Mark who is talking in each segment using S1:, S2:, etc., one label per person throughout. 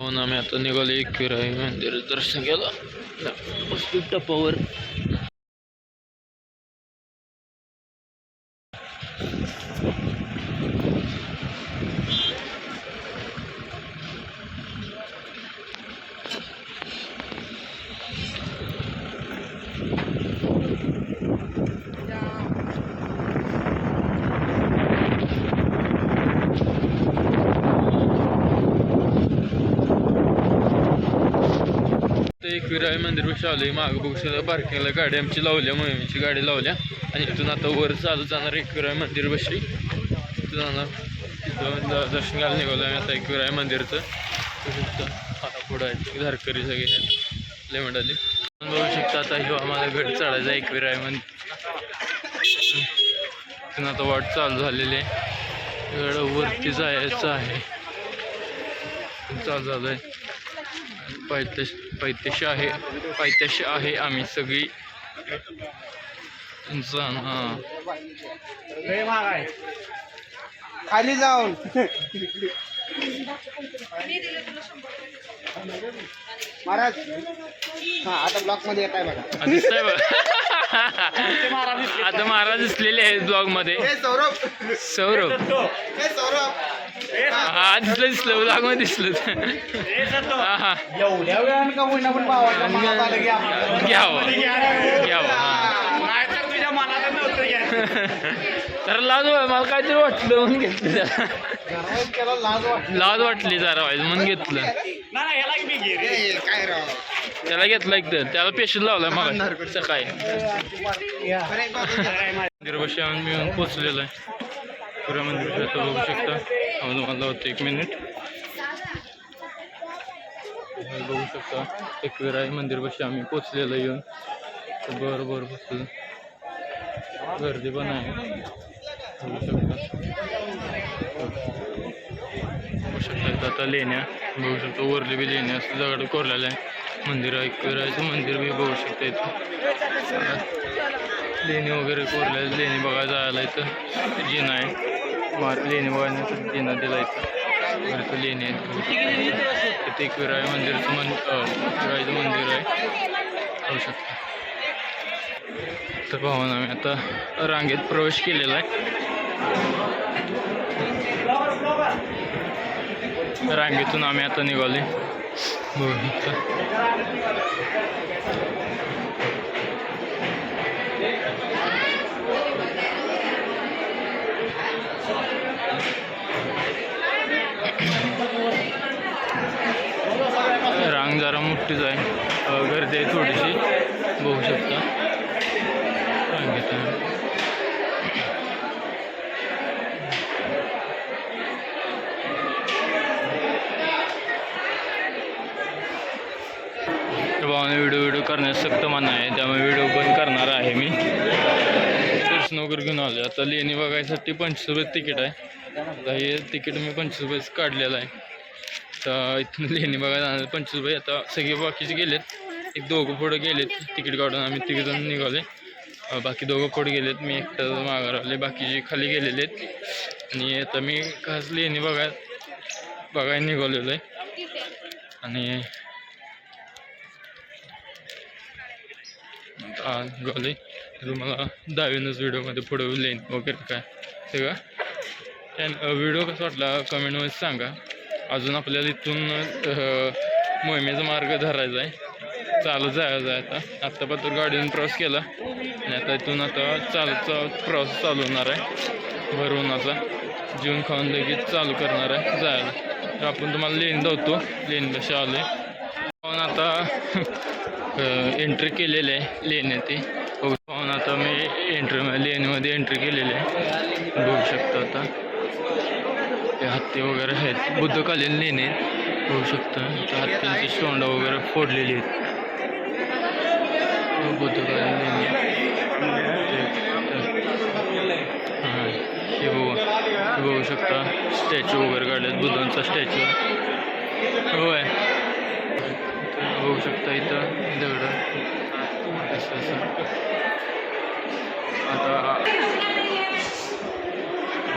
S1: हो म्हणून आम्ही आता निघालो एक फिराई मंदिर दर्शन केलं टप्पावर Thank you. एकविराई मंदिर आलोय. मागं बघू शकता पार्किंगला गाडी आमची लावल्या मोहिमेची गाडी लावल्या. आणि इथून आता वर चालू जाणार एकविराई मंदिरपाशी इथून जाणार तिथं दर्शन घ्यायला निघालो आम्ही आता एकविराई मंदिरचं. आता पुढं आहे धारकरी सगळे. लय मंडळी. बघू शकता आता हिवा आम्हाला गड चढायचा एकविराई मंदिर. इथून आता वाट चालू झालेली आहे. गड वरती जायचं आहे. चालू झालं आहे पाहिजे पायथ्याशी आहे. पायथ्याशी आहे आम्ही सगळी. जण हां.
S2: खाली जाऊन. महाराज हा आता ब्लॉकमध्ये येत आहे बघा.
S1: आ, दिसतंय बघ. आता महाराज दिसलेले आहेत
S2: ब्लॉगमध्ये. सौरभ.
S1: सौरभ.
S2: सौरभ.
S1: हा दिसलं दिसलं मध्ये दिसलं. हा हा.
S2: एवढ्या वेळानं का होईना पण भावाला मनात आलं की आपण-
S1: घ्यावं घ्यावं हा.
S2: नाहीतर तुझ्या मनात नव्हतं घ्यायचं.
S1: तर लाज वा- मला काहीतरी वाटलं म्हणून घेतलं त्याला
S2: घरात त्याला लाज वाटली
S1: लाज वाटली जरा वाईज म्हणून घेतलं.
S2: हे, काय राव?
S1: त्याला घेतलं एकदा त्याला पेशल लावलाय मग. सकाळी. मंदिरपाशी आम्ही येऊन पोचलेलो आहे. पुऱ्या मंदिरपाशी आता बघू शकता. आम्ही तुम्हाला होतं एक मिनिट. बघू शकता एकविराई मंदिरपाशी आम्ही पोचलेलो येऊन. बरं बरं बसलं गर्दी पण आहे. बघू शकता. बघू शकता आता लेण्या. बघू शकतो वरली बी लेण्या असं दगड कोरलेलं आहे. मंदिर आहे एकविरायचं मंदिर बी बघू शकता इथं. लेणी वगैरे कोरल्या लेणी बघायला जायला इथं. जिना आहे मार लेणी बघण्यासाठी जिना दिला इथं बरं लेणी आहेत इथे एक विराय मंदिरचं मन विरायचं मंदिर आहे पाहू शकतं तर पाहून आम्ही आता रांगेत प्रवेश केलेला आहे रांगेतून आम्ही आता निघाले बघू शकता रांग जरा मोठीच आहे. गर्दी आहे थोडीशी बघू शकता. रांगेत भावाने व्हिडिओ व्हिडिओ करण्यास सक्त मना आहे. त्यामुळे व्हिडिओ बंद करणार आहे मी. दर्शन वगैरे घेऊन आलो आता लेणी बघायसाठी पंचवीस रुपये तिकीट आहे. आता हे तिकीट मी पंचवीस रुपयेच काढलेलं आहे. तर इथून लेणी बघायला जाणार पंचवीस रुपये आता सगळे बाकीचे गेलेत. एक दोघं पुढं गेलेत. तिकीट काढून आम्ही तिघजण निघाले बाकी दोघं पुढे गेलेत. मी एकटं माघार आले बाकीचे खाली गेलेले आहेत. आणि आता मी खास लेणी बघाय बघायला निघालेलो आहे आणि आता निघाले तुम्हाला दहावीनच व्हिडिओमध्ये पुढे लेन वगैरे काय. सगळं त्यान व्हिडिओ कसा वाटला? कमेंटमध्ये सांगा. अजून आपल्याला इथून मोहिमेचा मार्ग धरायचा आहे. चालत जायचं आहे आता. आत्ता पात्र गाडीने प्रवास केला. आणि आता इथून आता चालतचा प्रवास चालू होणार आहे. भर उन्हाचा जेवण खाऊन लगेच चालू करणार आहे जायला. तर आपण तुम्हाला लेन धावतो लेन कसे आहे पाहून आता एंट्री केलेली आहे लेण्यात ती. पाहून आता मी एंट्री लेनमध्ये एंट्री केलेली आहे. बघू शकतो आता. हत्ती वगैरे आहेत. बुद्धकालीन लेणे होऊ शकतं शकता. इथं हत्तींची सोंड वगैरे फोडलेली आहेत. बुद्धकालीन लेणे हां हे बघू. हे बघू शकता. स्टॅच्यू वगैरे काढलेत. बुद्धांचा स्टॅच्यू. होय. बघू शकता इथं. दगड असं असं. आता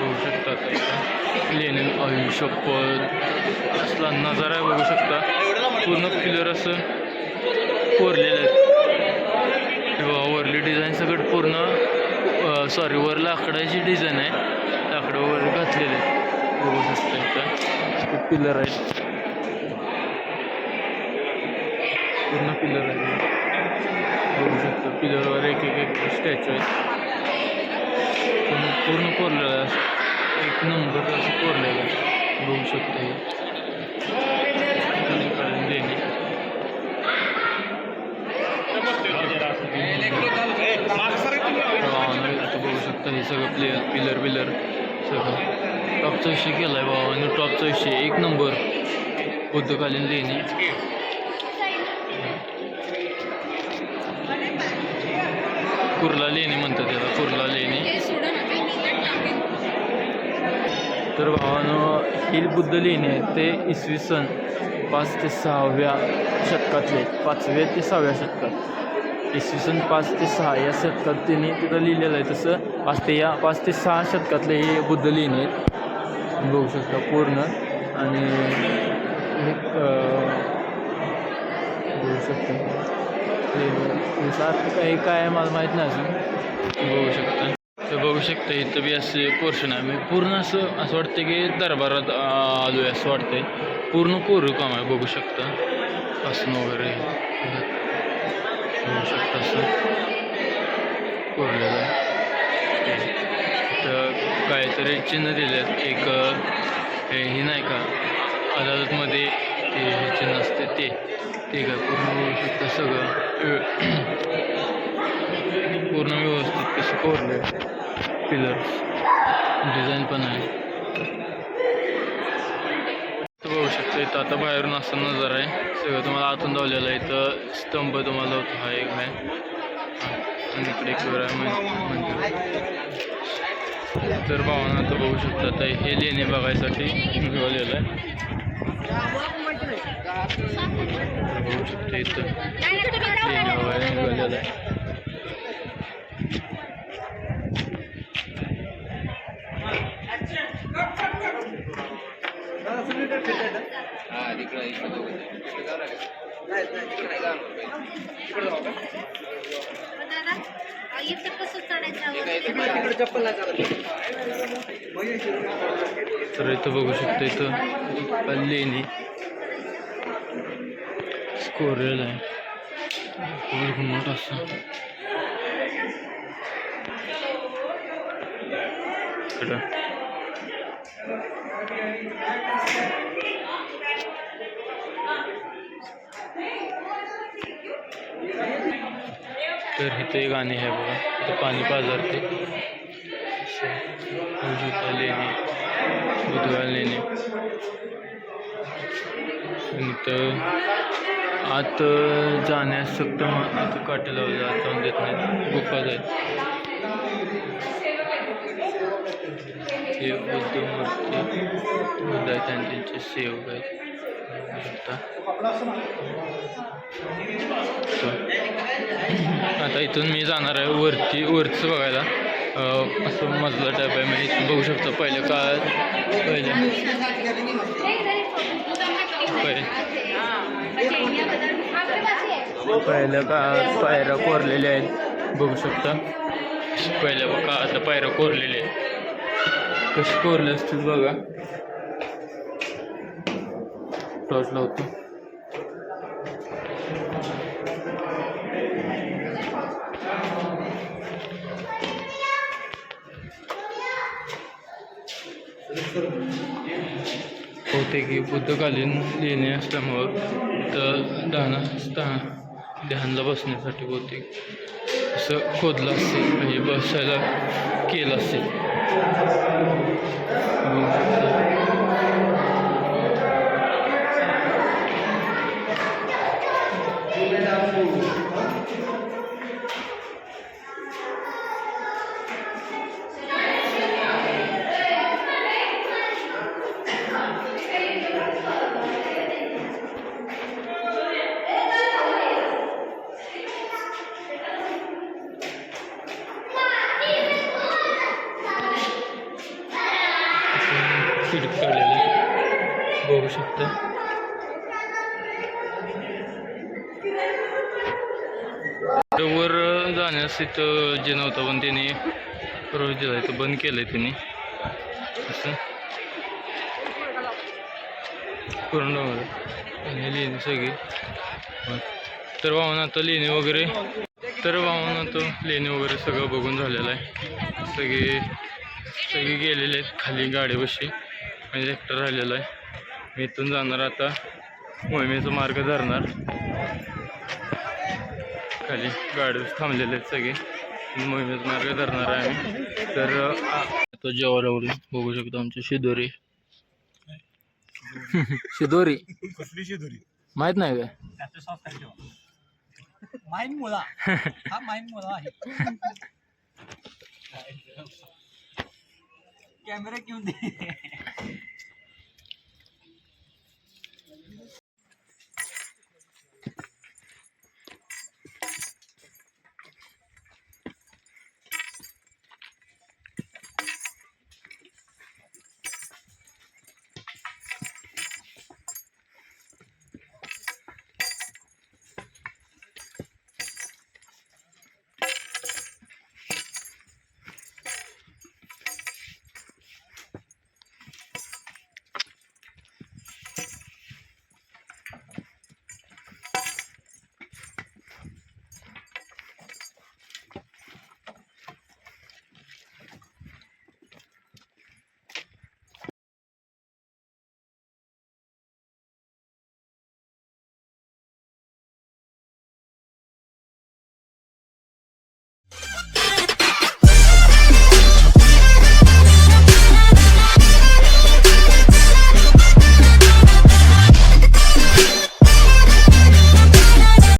S1: बघू शकता लेनिन आता इथं. असला नजारा बघू शकता. पूर्ण पिलर असं कोरलेलं आहे. किंवा वरली डिझाईन सगळं पूर्ण सॉरी वर लाकडाची डिझाईन आहे. लाकडं वर घातलेले आहे. बघू शकता इथं. पिलर आहेत. पूर्ण पिलर आहे. बघू शकता पिलरवर एक एक एक स्टॅच्यू आहे पूर्ण कोरलं कोरलेलं असं. एक नंबर असं कोरलेलं आहे. बघू शकतो बघू शकता हे सगळं प्लेयर पिलर बिलर सगळं. टॉप विषय केला आहे भावाने टॉप विषय एक नंबर बुद्धकालीन लेणी. कुर्ला लेणी म्हणतात त्याला कुर्ला लेणी. तर भावानं ही बुद्ध लेणी आहेत ते इसवी सन पाच ते सहाव्या शतकातले पाचव्या ते सहाव्या शतकात. इसवी सन पाच ते सहा या शतकात त्यांनी तिथं लिहिलेलं आहे तसं पाच ते या पाच ते सहा शतकातले हे बुद्ध लेणी आहेत. बघू शकता पूर्ण. आणि हे बघू शकता. हे याचा काही काय आहे मला माहीत नाही अजून. बघू शकता. तर बघू शकता इथं बी असे पोर्शन आहे. म्हणजे पूर्ण असं असं वाटतं की दरबारात आलो आहे असं वाटतंय. पूर्ण कोरू काम आहे बघू शकता. असं वगैरे. बघू शकता असं. कोरलेलं तर काहीतरी चिन्ह दिले आहेत एक हे हे नाही का? अदालतमध्ये ते हे चिन्ह असते ते. ते काय पूर्ण बघू शकता सगळं. पूर्ण व्यवस्थित कसं कोरलं पिलर डिझाईन पण आहे. बघू शकता इथं आता बाहेरून असा नजारा आहे. सगळं तुम्हाला आतून दावलेलं आहे. इथं स्तंभ तुम्हाला होतो. हा एक आहे. आणि इकडे तर भावना आता बघू शकता तर हे लेणे बघायसाठी निघालेलं आहे. बघू शकता इथं. लेणे बघायला निघालेलं आहे. तर इथं बघू शकतो इथं लेणी कोरेल आहे. खूप मोठं असं. इकडं तर इथे गाणे आहे बघा इथं पाणी पाजारते उजूता लेणे बुधवार लेणे आणि इथं आत जाण्यास फक्त इथं काटे लावले आत जाऊन देत नाहीत गुफा जाईल हे बुद्ध मूर्ती बुद्ध आहेत आणि त्यांचे सेवक आहेत बघू शकता. तर आता. इथून मी जाणार आहे वरती वरचं बघायला. असं मजला टाईप आहे म्हणजे मी इथून बघू शकतो पहिल्या काळात पहिल्या पहिले. पहिल्या काळात पायऱ्या कोरलेल्या आहेत बघू शकता. पहिल्या काळात पायऱ्या कोरलेल्या आहेत. कशी कोरले असतील बघा. टॉर्च लावतो होते की बुद्धकालीन लेणे असल्यामुळं तर ध्याना स्था- ध्यानला बसण्यासाठी होते असं खोदलं असेल, म्हणजे बसायला केलं असेल. शकता. तर वर जाण्यास इथं जे नव्हतं पण त्यांनी प्रवेश दिला इथं बंद केलंय त्यांनी असं. पूर्ण आणि लेणी सगळी. तर वाहन आता लेणी वगैरे तर वाहन आता लेणी वगैरे सगळं बघून झालेलं आहे. सगळे सगळे गेलेले आहेत खाली गाडीपाशी. आणि ट्रॅक्टर राहिलेला आहे. मी इथून जाणार आता. मोहिमेचा मार्ग धरणार. खाली गाडी थांबलेले आहेत सगळे. मोहिमेचा मार्ग धरणार आहे आम्ही. तर आता जेव्हा लावले बघू शकतो आमचे शिदोरी. शिदोरी?
S2: कसली शिदुरी?
S1: माहीत नाही
S2: काय? माईन मुळा हा माईन मुळा आहे. कॅमेरा घेऊन दे.